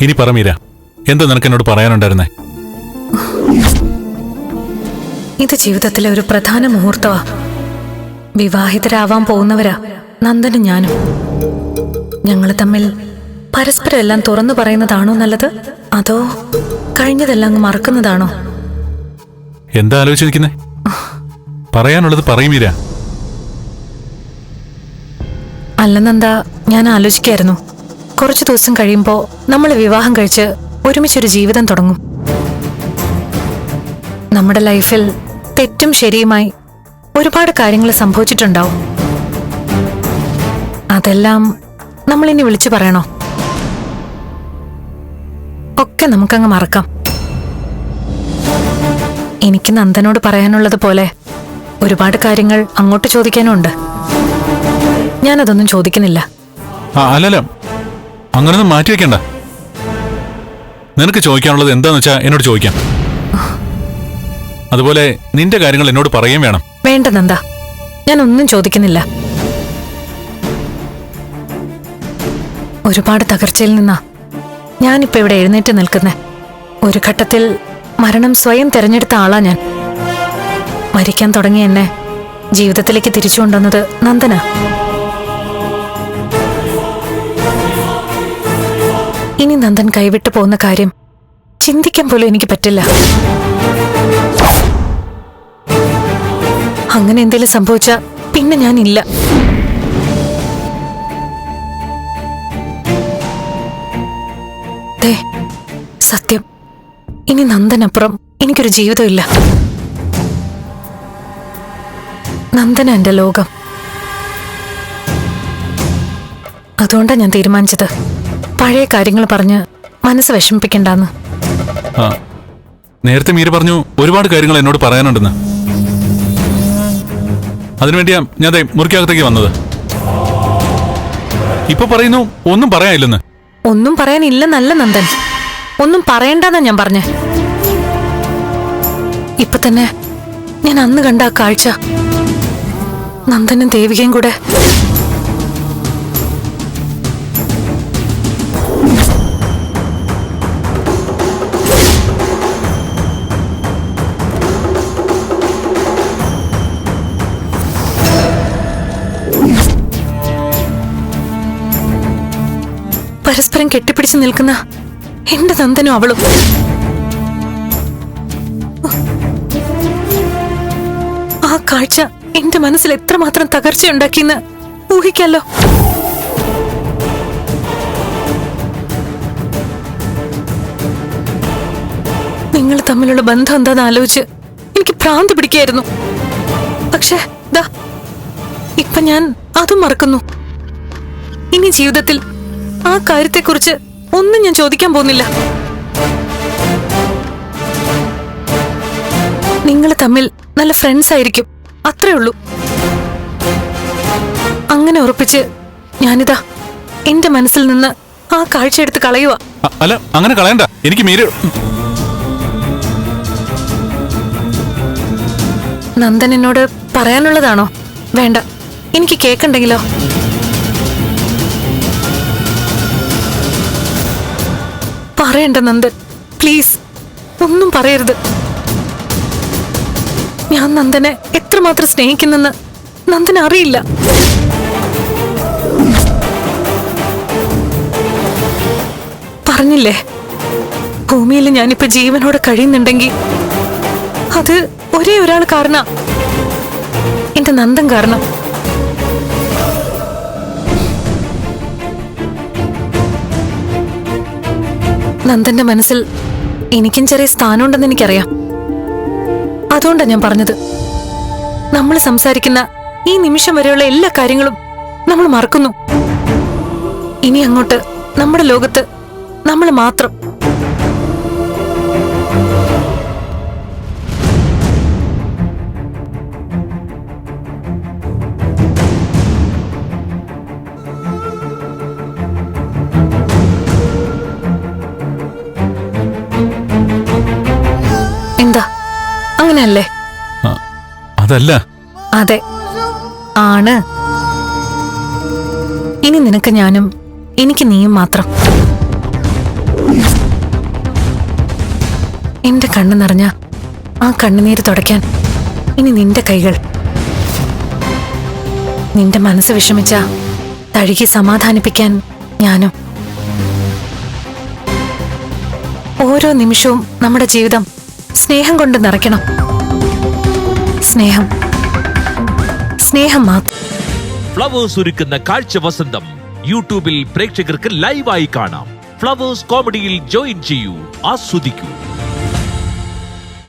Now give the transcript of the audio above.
ഇനി പറമീര എന്താ നിനക്ക് എന്നോട് പറയാനുണ്ടായിരുന്നേ? ഇത് ജീവിതത്തിലെ ഒരു പ്രധാന മുഹൂർത്തമാ. വിവാഹിതരാവാൻ പോകുന്നവരാ നന്ദനും ഞാനും. ഞങ്ങൾ തമ്മിൽ പരസ്പരം എല്ലാം തുറന്നു പറയുന്നതാണോ നല്ലത്? അതോ കഴിഞ്ഞതെല്ലാം അങ്ങ് മറക്കുന്നതാണോ? എന്താ ആലോചിച്ചിരിക്കുന്നേ? പറയാനുള്ളത് പറയുമീര അല്ലെന്നെന്താ ഞാൻ ആലോചിക്കായിരുന്നു. കുറച്ചു ദിവസം കഴിയുമ്പോൾ നമ്മൾ വിവാഹം കഴിച്ച് ഒരുമിച്ചൊരു ജീവിതം തുടങ്ങും. നമ്മുടെ ലൈഫിൽ തെറ്റും ശരിയുമായി ഒരുപാട് കാര്യങ്ങൾ സംഭവിച്ചിട്ടുണ്ടാവും. അതെല്ലാം നമ്മൾ ഇനി വിളിച്ചു പറയണോ? ഒക്കെ നമുക്കങ്ങ് മറക്കാം. എനിക്ക് നന്ദനോട് പറയാനുള്ളത് പോലെ ഒരുപാട് കാര്യങ്ങൾ അങ്ങോട്ട് ചോദിക്കാനുണ്ട് ഞാനതൊന്നും ചോദിക്കുന്നില്ല. അല്ലല്ല. അങ്ങനൊന്നും മാറ്റി വെക്കണ്ട. നിനക്ക് ചോദിക്കാനുള്ളത് എന്താന്ന് വെച്ചാ എന്നോട് ചോദിക്കാം. അതുപോലെ നിന്റെ കാര്യങ്ങൾ എന്നോട് പറയുകയും വേണം. വേണ്ട നന്ദ. ഞാൻ ഒന്നും ചോദിക്കുന്നില്ല. ഒരുപാട് തകർച്ചയിൽ നിന്നാ ഞാനിപ്പോ ഇവിടെ എഴുന്നേറ്റ് നിൽക്കുന്നേ. ഒരു ഘട്ടത്തിൽ മരണം സ്വയം തിരഞ്ഞെടുത്ത ആളാ ഞാൻ. മരിക്കാൻ തുടങ്ങിയ എന്നെ ജീവിതത്തിലേക്ക് തിരിച്ചു കൊണ്ടുവന്നത് നന്ദന. നന്ദൻ കൈവിട്ടു പോകുന്ന കാര്യം ചിന്തിക്കാൻ പോലും എനിക്ക് പറ്റില്ല. അങ്ങനെ എന്തെങ്കിലും സംഭവിച്ച പിന്നെ ഞാനില്ല. സത്യം. ഇനി നന്ദനപ്പുറം എനിക്കൊരു ജീവിതമില്ല. നന്ദന എന്റെ ലോകം. അതുകൊണ്ടാണ് ഞാൻ തീരുമാനിച്ചത്. പഴയ കാര്യങ്ങൾ പറഞ്ഞ് മനസ്സ് വിഷമിപ്പിക്കണ്ടെന്ന്. ആ നേരത്തെ മീര പറഞ്ഞു ഒരുപാട് കാര്യങ്ങൾ എന്നോട് പറയാനുണ്ടെന്ന്. അതിനുവേണ്ടിയാ ഞാൻ ദേ മുറിക്കകത്തേക്ക് വന്നത്. ഇപ്പൊ പറയുന്നു ഒന്നും പറയാനില്ലെന്ന്. ഒന്നും പറയാനില്ലെന്നല്ല നന്ദൻ. ഒന്നും പറയണ്ടെന്നാ ഞാൻ പറഞ്ഞേ. ഇപ്പൊ തന്നെ ഞാൻ അന്ന് കണ്ട ആ കാഴ്ച നന്ദനും ദേവികയും കൂടെ പരസ്പരം കെട്ടിപ്പിടിച്ച് നിൽക്കുന്ന എന്റെ നന്ദനും അവളും. ആ കാഴ്ച എന്റെ മനസ്സിൽ എത്രമാത്രം തകർച്ചയുണ്ടാക്കിയെന്ന് ഊഹിക്കാലോ? നിങ്ങൾ തമ്മിലുള്ള ബന്ധം എന്താന്ന് ആലോചിച്ച് എനിക്ക് ഭ്രാന്ത് പിടിക്കായിരുന്നു. പക്ഷേ ദാ ഇപ്പൊ ഞാൻ അതും മറക്കുന്നു. ഇനി ജീവിതത്തിൽ ആ കാര്യത്തെക്കുറിച്ച് ഒന്നും ഞാൻ ചോദിക്കാൻ പോകുന്നില്ല. നിങ്ങൾ തമ്മിൽ നല്ല ഫ്രണ്ട്സ് ആയിരിക്കും. അത്രേ ഉള്ളൂ. അങ്ങനെ ഉറപ്പിച്ച് ഞാനിതാ എന്റെ മനസ്സിൽ നിന്ന് ആ കാഴ്ച എടുത്ത് കളയുക അല്ല അങ്ങനെ കളയണ്ട. എനിക്ക് മീര നന്ദൻ എന്നോട് പറയാനുള്ളതാണോ? വേണ്ട. എനിക്ക് കേക്കണ്ടെങ്കിലോ? പറയണ്ട നന്ദൻ. പ്ലീസ് ഒന്നും പറയരുത്. ഞാൻ നന്ദനെ എത്രമാത്രം സ്നേഹിക്കുന്നെന്ന് നന്ദൻ അറിയില്ല. പറഞ്ഞില്ലേ? ഭൂമിയിൽ ഞാനിപ്പോ ജീവനോടെ കഴിയുന്നുണ്ടെങ്കിൽ അത് ഒരേ ഒരാൾ കാരണ. എന്റെ നന്ദൻ കാരണം. നന്ദന്റെ മനസ്സിൽ എനിക്കും ചെറിയ സ്ഥാനമുണ്ടെന്ന് എനിക്കറിയാം. അതുകൊണ്ടാണ് ഞാൻ പറഞ്ഞത്. നമ്മൾ സംസാരിക്കുന്ന ഈ നിമിഷം വരെയുള്ള എല്ലാ കാര്യങ്ങളും നമ്മൾ മറക്കുന്നു. ഇനി അങ്ങോട്ട് നമ്മുടെ ലോകത്ത് നമ്മൾ മാത്രം അങ്ങനെയല്ലേ? അതല്ല. അതെ. ആണ്. ഇനി നിനക്ക് ഞാനും എനിക്ക് നീയും മാത്രം. എന്റെ കണ്ണു നിറഞ്ഞ ആ കണ്ണുനീര് തുടയ്ക്കാൻ ഇനി നിന്റെ കൈകൾ. നിന്റെ മനസ്സ് വിഷമിച്ച തഴുകി സമാധാനിപ്പിക്കാൻ ഞാനും. ഓരോ നിമിഷവും നമ്മുടെ ജീവിതം സ്നേഹം കൊണ്ട് നിറയ്ക്കണം. സ്നേഹം. സ്നേഹം മാത്രം. ഫ്ലവേഴ്സ് ഒരുക്കുന്ന കാഴ്ച വസന്തം യൂട്യൂബിൽ പ്രേക്ഷകർക്ക് ലൈവായി കാണാം. ഫ്ലവേഴ്സ് കോമഡിയിൽ ജോയിൻ ചെയ്യൂ ആസ്വദിക്കൂ.